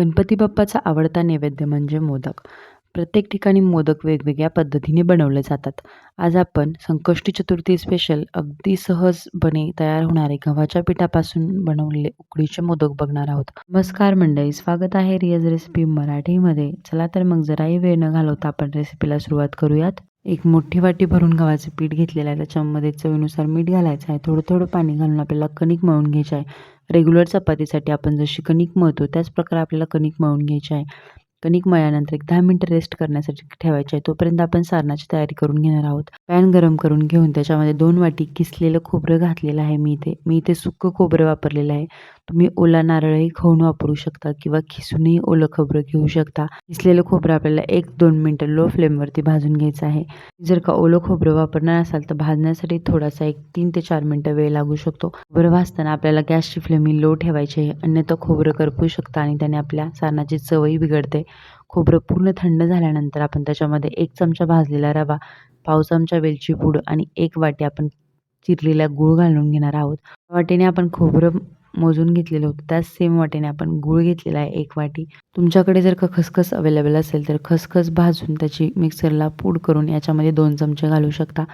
गणपती बाप्पाचा आवडता नैवेद्य म्हणजे मोदक. प्रत्येक ठिकाणी मोदक वेगवेगळ्या पद्धतीने बनवले जातात. आज आपण संकष्टी चतुर्थी स्पेशल अगदी सहजपणे तयार होणारे गव्हाच्या पिठापासून बनवलेले उकडीचे मोदक बघणार आहोत. नमस्कार मंडळी, स्वागत आहे रियाज रेसिपी मराठीमध्ये. चला तर मग जराही वेळ न घालवता आपण रेसिपीला सुरुवात करूयात. एक मोठी वाटी भरून गव्हाचे पीठ घेतलेलं आहे. त्याच्यामध्ये चवीनुसार मीठ घालायचं आहे. थोडं थोडं पाणी घालून आपल्याला कणिक मळून घ्यायचं आहे. रेग्युलर चपातीसाठी आपण जशी कणिक मळतो त्याच प्रकारे आपल्याला कणिक मळून घ्यायची आहे. कणिक मळल्यानंतर एक दहा मिनटं रेस्ट करण्यासाठी ठेवायचे आहे. तोपर्यंत आपण सारणाची तयारी करून घेणार आहोत. पॅन गरम करून घेऊन त्याच्यामध्ये दोन वाटी किसलेलं खोबरं घातलेलं आहे मी इथे. मी इथे सुकं खोबरं वापरलेलं आहे. तुम्ही ओला नारळही खाऊन वापरू शकता किंवा खिसूनही ओलं खोबरं घेऊ शकता. किसलेलं खोबरं आपल्याला एक दोन मिनटं लो फ्लेमवरती भाजून घ्यायचं आहे. जर का ओलं खोबरं वापरणार असाल तर भाजण्यासाठी थोडासा एक तीन ते चार मिनटं वेळ लागू शकतो. खोबरं भाजताना आपल्याला गॅसची फ्लेम ही लो ठेवायची आहे. अन्यथा खोबरं करपू शकतं आणि त्याने आपल्या सारणाची चवही बिघडते. खोबरं पूर्ण थंड झाल्यानंतर आपण त्याच्यामध्ये एक चमचा भाजलेला रवा, पाव चमचा वेलची पूड आणि एक वाटी आपण चिरलेला गूळ घालून घेणार आहोत. वाटीने आपण खोबरं मोजून घेतलेलं होतं त्याच सेम वाटेने आपण गूळ घेतलेला आहे एक वाटी. तुमच्याकडे जर का खसखस अवेलेबल असेल तर खसखस भाजून त्याची मिक्सरला पूड करून याच्यामध्ये दोन चमचे घालू शकता.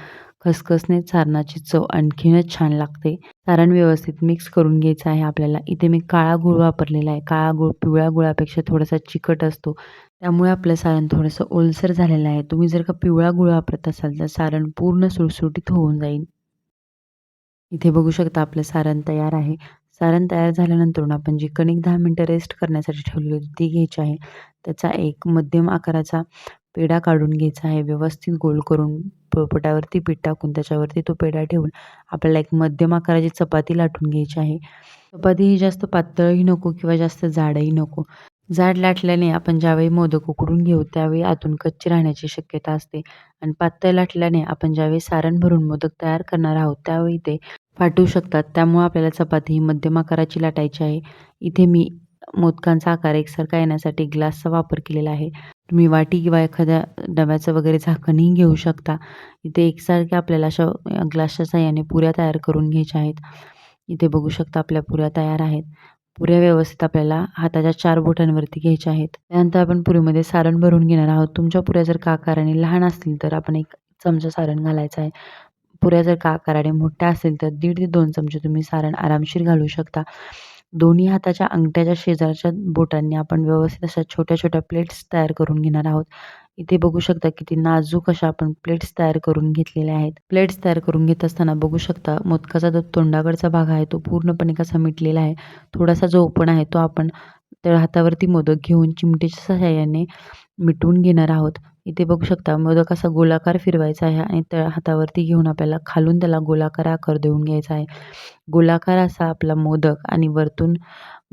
खसखसने सारणाची चव आणखीनच छान लागते. सारण व्यवस्थित मिक्स करून घ्यायचं आहे आपल्याला. इथे मी काळा गुळ वापरलेला आहे. काळा गुळ पिवळ्या गुळापेक्षा थोडासा चिकट असतो. त्यामुळे आपलं सारण थोडंसं ओलसर झालेलं आहे. तुम्ही जर का पिवळा गूळ वापरत असाल तर सारण पूर्ण सुटसुटीत होऊन जाईल. इथे बघू शकता आपलं सारण तयार आहे. सारण तयार झाल्यानंतर आपण जी कणिक दहा मिनटं रेस्ट करण्यासाठी ठेवली होती ती घ्यायची आहे. त्याचा एक मध्यम आकाराचा पेढा काढून घ्यायचा आहे. व्यवस्थित गोल करून पोपटावरती पीठ टाकून त्याच्यावरती तो पेढा ठेवून आपल्याला एक मध्यम आकाराची चपाती लाटून घ्यायची आहे. चपाती ही जास्त पातळही नको किंवा जास्त जाडही नको. जाड लाटल्याने आपण ज्यावेळी मोदक उकडून घेऊ त्यावेळी आतून कच्ची राहण्याची शक्यता असते आणि पातळ लाटल्याने आपण ज्यावेळी सारण भरून मोदक तयार करणार आहोत त्यावेळी ते फाटू शकतात. त्यामुळं आपल्याला चपाती ही मध्यम आकाराची लाटायची आहे. इथे मी मोदकांचा आकार एकसारखा येण्यासाठी ग्लासचा वापर केलेला आहे. तुम्ही वाटी किंवा एखाद्या डब्याचं वगैरे झाकणही घेऊ शकता. इथे एकसारख्या आपल्याला अशा ग्लासच्या साह्याने पुऱ्या तयार करून घ्यायच्या आहेत. इथे बघू शकता आपल्या पुऱ्या तयार आहेत. पुऱ्या व्यवस्थित आपल्याला हाताच्या चार बोटांवरती घ्यायच्या आहेत. त्यानंतर आपण पुरीमध्ये सारण भरून घेणार आहोत. तुमच्या पुऱ्या जर का आकाराने लहान असतील तर आपण एक चमचा सारण घालायचं आहे. पुऱ्या जर का आकाराने मोठ्या असतील तर दीड ते दोन चमचे तुम्ही सारण आरामशीर घालू शकता. दोन्ही हाताच्या अंगठ्याच्या शेजारच्या बोटांनी आपण व्यवस्थित अशा छोट्या छोट्या प्लेट्स तयार करून घेणार आहोत. इथे बघू शकता किती नाजूक अशा आपण प्लेट्स तयार करून घेतलेल्या आहेत. प्लेट्स तयार करून घेत असताना बघू शकता मोदकाचा जो तोंडाकडचा भाग आहे तो पूर्णपणे कसा मिटलेला आहे. थोडासा जो ओपन आहे तो आपण तळहातावरती मोदक घेऊन चिमटेच्या सहाय्याने मिटवून घेणार आहोत. इथे बघू शकता मोदक असा गोलाकार फिरवायचा आहे आणि तळहातावरती घेऊन आपल्याला खालून त्याला गोलाकार आकार देऊन घ्यायचा आहे. गोलाकार असा आपला मोदक आणि वरतून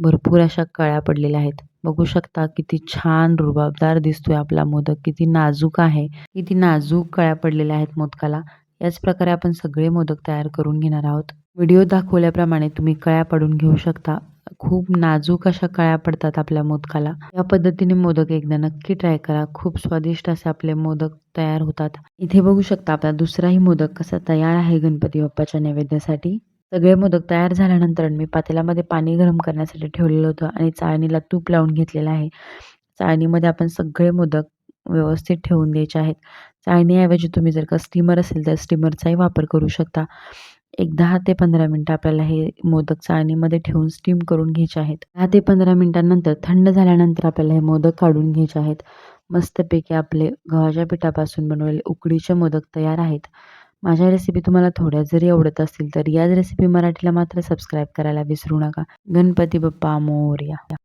भरपूर अशा कळ्या पडलेल्या आहेत. बघू शकता किती छान रुबाबदार दिसतोय आपला मोदक. किती नाजूक आहे. किती नाजूक कळ्या पडलेल्या आहेत मोदकाला. याच प्रकारे आपण सगळे मोदक तयार करून घेणार आहोत. व्हिडिओ दाखवल्याप्रमाणे तुम्ही कळ्या पडून घेऊ शकता. खूप नाजूक अशा कळ्या पडतात आपल्या मोदकाला. या पद्धतीने मोदक एकदा नक्की ट्राय करा. खूप स्वादिष्ट असे आपले मोदक तयार होतात. इथे बघू शकता आपला दुसराही मोदक कसा तयार आहे गणपती बाप्पाच्या नैवेद्यासाठी. सगळे मोदक तयार झाल्यानंतर मी पातेल्यामध्ये पाणी गरम करण्यासाठी ठेवलेलं होतं आणि चाळणीला तूप लावून घेतलेलं आहे. चाळणीमध्ये आपण सगळे मोदक व्यवस्थित ठेवून द्यायचे आहेत. चाळणीऐवजी तुम्ही जर का स्टीमर असेल तर स्टीमरचाही वापर करू शकता. एक दहा ते पंधरा मिनटं आपल्याला हे मोदक चाळणीमध्ये ठेवून स्टीम करून घ्यायचे आहेत. दहा ते पंधरा मिनटांनंतर थंड झाल्यानंतर आपल्याला हे मोदक काढून घ्यायचे आहेत. मस्तपैकी आपले गव्हाच्या पिठापासून बनवलेले उकडीचे मोदक तयार आहेत. माझ्या रेसिपी तुम्हाला थोड्या जरी आवडत असतील तर याच रेसिपी मराठीला मात्र सबस्क्राईब करायला विसरू नका. गणपती बाप्पा मोरया.